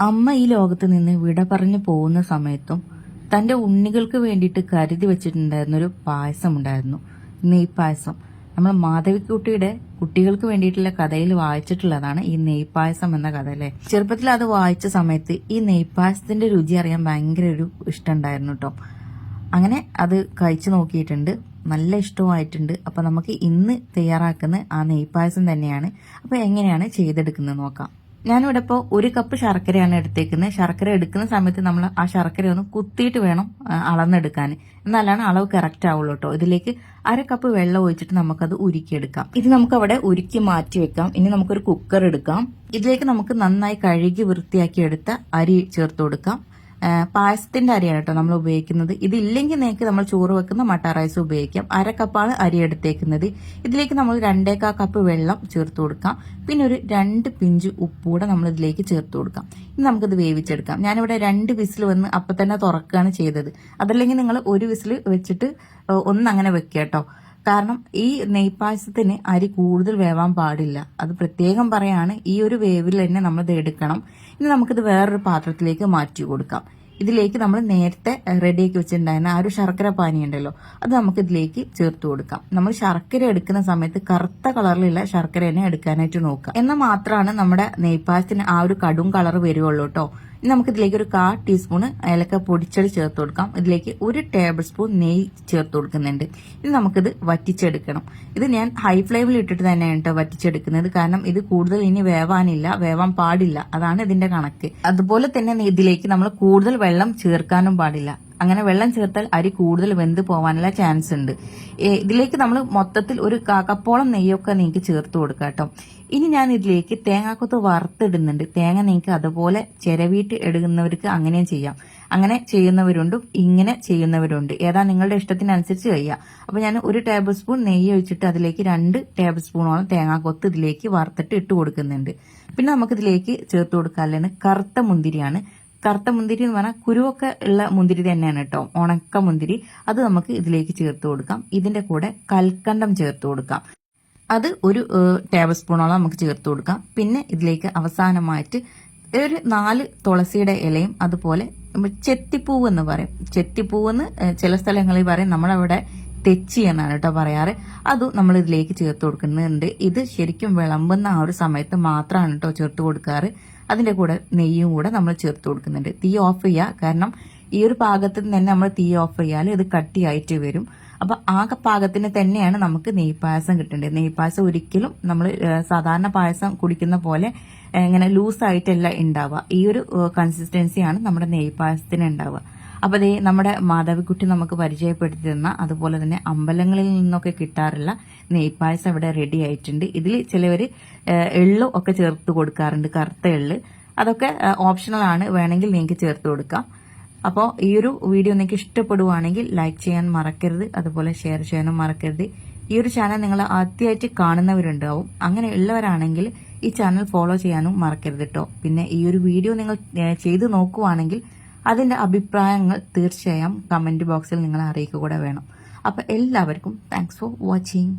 അമ്മ ഈ ലോകത്ത് നിന്ന് വിട പറഞ്ഞു പോകുന്ന സമയത്തും തന്റെ ഉണ്ണികൾക്ക് വേണ്ടിയിട്ട് കരുതി വെച്ചിട്ടുണ്ടായിരുന്ന ഒരു പായസം ഉണ്ടായിരുന്നു നെയ് പായസം നമ്മൾ മാധവിക്കുട്ടിയുടെ കുട്ടികൾക്ക് വേണ്ടിയിട്ടുള്ള കഥയിൽ വായിച്ചിട്ടുള്ളതാണ് ഈ നെയ്പായസം എന്ന കഥ അല്ലെ? ചെറുപ്പത്തിൽ അത് വായിച്ച സമയത്ത് ഈ നെയ്പായസത്തിന്റെ രുചി അറിയാൻ ഭയങ്കര ഒരു ഇഷ്ടമുണ്ടായിരുന്നു കേട്ടോ. അങ്ങനെ അത് കഴിച്ചു നോക്കിയിട്ടുണ്ട്. നല്ല ഇഷ്ടമായിട്ടുണ്ട്. അപ്പൊ നമുക്ക് ഇന്ന് തയ്യാറാക്കുന്ന ആ നെയ്പായസം തന്നെയാണ്. അപ്പൊ എങ്ങനെയാണ് ചെയ്തെടുക്കുന്നത് നോക്കാം. ഞാനിവിടെ ഇപ്പോൾ ഒരു കപ്പ് ശർക്കരയാണ് എടുത്തേക്കുന്നത് ശർക്കര എടുക്കുന്ന സമയത്ത് നമ്മൾ ആ ശർക്കര ഒന്ന് കുത്തിയിട്ട് വേണം അളന്നെടുക്കാൻ എന്നാലാണ് അളവ് കറക്റ്റ് ആവുള്ളൂ കേട്ടോ ഇതിലേക്ക് അര കപ്പ് വെള്ളം ഒഴിച്ചിട്ട് നമുക്കത് ഉരുക്കിയെടുക്കാം. ഇത് നമുക്ക് അവിടെ ഉരുക്കി മാറ്റി വെക്കാം. ഇനി നമുക്കൊരു കുക്കർ എടുക്കാം. ഇതിലേക്ക് നമുക്ക് നന്നായി കഴുകി വൃത്തിയാക്കി എടുത്ത അരി ചേർത്ത് കൊടുക്കാം. പായസത്തിന്റെ അരിയാണ് കേട്ടോ നമ്മൾ ഉപയോഗിക്കുന്നത്. ഇതില്ലെങ്കിൽ നിങ്ങൾക്ക് നമ്മൾ ചോറ് വെക്കുന്ന മട്ട റൈസ് ഉപയോഗിക്കാം. അര കപ്പാണ് അരി എടുത്തേക്കുന്നത്. ഇതിലേക്ക് നമ്മൾ രണ്ടേക്കാ കപ്പ് വെള്ളം ചേർത്ത് കൊടുക്കാം. പിന്നെ ഒരു രണ്ട് പിഞ്ച് ഉപ്പൂടെ നമ്മൾ ഇതിലേക്ക് ചേർത്ത് കൊടുക്കാം. ഇനി നമുക്കിത് വേവിച്ചെടുക്കാം. ഞാനിവിടെ രണ്ട് വിസിൽ വന്ന് അപ്പം തന്നെ തുറക്കുകയാണ് ചെയ്തത്. അതല്ലെങ്കിൽ നിങ്ങൾ ഒരു വിസിൽ വെച്ചിട്ട് ഒന്ന് അങ്ങനെ വെക്കുക കേട്ടോ. കാരണം ഈ നെയ്പായസത്തിന് അരി കൂടുതൽ വേവാൻ പാടില്ല. അത് പ്രത്യേകം പറയാണ് ഈ ഒരു വേവിൽ തന്നെ നമ്മൾ ഇത് എടുക്കണം. ഇനി നമുക്കിത് വേറൊരു പാത്രത്തിലേക്ക് മാറ്റി കൊടുക്കാം. ഇതിലേക്ക് നമ്മൾ നേരത്തെ റെഡിയാക്കി വെച്ചിട്ടുണ്ടായിരുന്ന ആ ഒരു ശർക്കര പാനി ഉണ്ടല്ലോ അത് നമുക്ക് ഇതിലേക്ക് ചേർത്ത് കൊടുക്കാം. നമ്മൾ ശർക്കര എടുക്കുന്ന സമയത്ത് കറുത്ത കളറിലുള്ള ശർക്കര തന്നെ എടുക്കാനായിട്ട് നോക്കുക. എന്നാൽ മാത്രമാണ് നമ്മുടെ നെയ്പായസത്തിന് ആ ഒരു കടും കളർ വരുവുള്ളൂ കേട്ടോ. ഇനി നമുക്ക് ഇതിലേക്ക് ഒരു കാ ടീസ്പൂൺ ഏലക്ക പൊടിച്ചത് ചേർത്ത് കൊടുക്കാം. ഇതിലേക്ക് ഒരു ടേബിൾ സ്പൂൺ നെയ്യ് ചേർത്ത് കൊടുക്കുന്നുണ്ട്. ഇനി നമുക്കിത് വറ്റിച്ചെടുക്കണം. ഇത് ഞാൻ ഹൈ ഫ്ലെയിമിൽ ഇട്ടിട്ട് തന്നെയാണ് കേട്ടോ വറ്റിച്ചെടുക്കുന്നത്. കാരണം ഇത് കൂടുതൽ ഇനി വേവാനില്ല വേവാൻ പാടില്ല. അതാണ് ഇതിന്റെ കണക്ക്. അതുപോലെ തന്നെ ഇതിലേക്ക് നമ്മൾ കൂടുതൽ വെള്ളം ചേർക്കാനും പാടില്ല. അങ്ങനെ വെള്ളം ചേർത്താൽ അരി കൂടുതൽ വെന്ത് പോവാനുള്ള ചാൻസ് ഉണ്ട്. ഇതിലേക്ക് നമ്മൾ മൊത്തത്തിൽ ഒരു കപ്പോളം നെയ്യൊക്കെ നിങ്ങൾക്ക് ചേർത്ത് കൊടുക്കുക കേട്ടോ. ഇനി ഞാൻ ഇതിലേക്ക് തേങ്ങാക്കൊത്ത് വറുത്തിടുന്നുണ്ട്. തേങ്ങ നിങ്ങൾക്ക് അതുപോലെ ചിരവിയിട്ട് എടുക്കുന്നവർക്ക് അങ്ങനെയും ചെയ്യാം. അങ്ങനെ ചെയ്യുന്നവരുണ്ട് ഇങ്ങനെ ചെയ്യുന്നവരുണ്ട്. ഏതാ നിങ്ങളുടെ ഇഷ്ടത്തിനനുസരിച്ച് ചെയ്യാം. അപ്പോൾ ഞാൻ ഒരു ടേബിൾ സ്പൂൺ നെയ്യ് ഒഴിച്ചിട്ട് അതിലേക്ക് രണ്ട് ടേബിൾ സ്പൂണോളം തേങ്ങാക്കൊത്ത് ഇതിലേക്ക് വറുത്തിട്ട് ഇട്ട് കൊടുക്കുന്നുണ്ട്. പിന്നെ നമുക്കിതിലേക്ക് ചേർത്ത് കൊടുക്കാനുള്ളതാണ് കറുത്ത മുന്തിരിയാണ്. കറുത്ത മുന്തിരി എന്ന് പറഞ്ഞാൽ കുരുവൊക്കെ ഉള്ള മുന്തിരി തന്നെയാണ് കേട്ടോ. ഉണക്ക മുന്തിരി. അത് നമുക്ക് ഇതിലേക്ക് ചേർത്ത് കൊടുക്കാം. ഇതിന്റെ കൂടെ കൽക്കണ്ടം ചേർത്ത് കൊടുക്കാം. അത് ഒരു ടേബിൾ സ്പൂണോളം നമുക്ക് ചേർത്ത് കൊടുക്കാം. പിന്നെ ഇതിലേക്ക് അവസാനമായിട്ട് ഒരു നാല് തുളസിയുടെ ഇലയും അതുപോലെ ചെത്തിപ്പൂവ് എന്ന് പറയും. ചെത്തിപ്പൂവ് എന്ന് ചില സ്ഥലങ്ങളിൽ പറയും. നമ്മളവിടെ തെച്ചി എന്നാണ് കേട്ടോ പറയാറ്. അതും നമ്മൾ ഇതിലേക്ക് ചേർത്ത് കൊടുക്കുന്നുണ്ട്. ഇത് ശരിക്കും വിളമ്പുന്ന ആ ഒരു സമയത്ത് മാത്രമാണ് കേട്ടോ ചേർത്ത് കൊടുക്കാറ്. അതിന്റെ കൂടെ നെയ്യും കൂടെ നമ്മൾ ചേർത്ത് കൊടുക്കുന്നുണ്ട്. തീ ഓഫ് ചെയ്യുക കാരണം ഈ ഒരു പാകത്ത് തന്നെ നമ്മൾ തീ ഓഫ് ചെയ്യാൽ ഇത് കട്ടിയായിട്ട് വരും. അപ്പൊ ആ പാകത്തിന് തന്നെയാണ് നമുക്ക് നെയ്പായസം കിട്ടേണ്ടത്. നെയ്പായസം ഒരിക്കലും നമ്മൾ സാധാരണ പായസം കുടിക്കുന്ന പോലെ ഇങ്ങനെ ലൂസ് ലൂസായിട്ടല്ല ഉണ്ടാവുക. ഈ ഒരു കൺസിസ്റ്റൻസിയാണ് നമ്മുടെ നെയ്പായസത്തിന് ഉണ്ടാവുക. അപ്പൊ ദേ നമ്മുടെ മാധവിക്കുട്ടി നമുക്ക് പരിചയപ്പെടുത്തി തന്ന അതുപോലെ തന്നെ അമ്പലങ്ങളിൽ നിന്നൊക്കെ കിട്ടാറുള്ള നെയ്പായസം ഇവിടെ റെഡി ആയിട്ടുണ്ട്. ഇതിൽ ചിലവർ എള്ളു ഒക്കെ ചേർത്ത് കൊടുക്കാറുണ്ട് കറുത്ത എള്ള്. അതൊക്കെ ഓപ്ഷണൽ ആണ്. വേണമെങ്കിൽ നിങ്ങൾക്ക് ചേർത്ത് കൊടുക്കാം. അപ്പോൾ ഈ ഒരു വീഡിയോ നിങ്ങൾക്ക് ഇഷ്ടപ്പെടുവാണെങ്കിൽ ലൈക്ക് ചെയ്യാൻ മറക്കരുത്. അതുപോലെ ഷെയർ ചെയ്യാനും മറക്കരുത്. ഈ ഒരു ചാനൽ നിങ്ങൾ ആദ്യമായിട്ട് കാണുന്നവരുണ്ടാവും. അങ്ങനെ ഉള്ളവരാണെങ്കിൽ ഈ ചാനൽ ഫോളോ ചെയ്യാനും മറക്കരുത് കേട്ടോ പിന്നെ ഈ ഒരു വീഡിയോ നിങ്ങൾ ചെയ്തു നോക്കുവാണെങ്കിൽ അതിന്റെ അഭിപ്രായങ്ങൾ തീർച്ചയായും കമന്റ് ബോക്സിൽ നിങ്ങൾ അറിയിക്കുക കൂടെ വേണം. അപ്പോൾ എല്ലാവർക്കും താങ്ക്സ് ഫോർ വാച്ചിങ്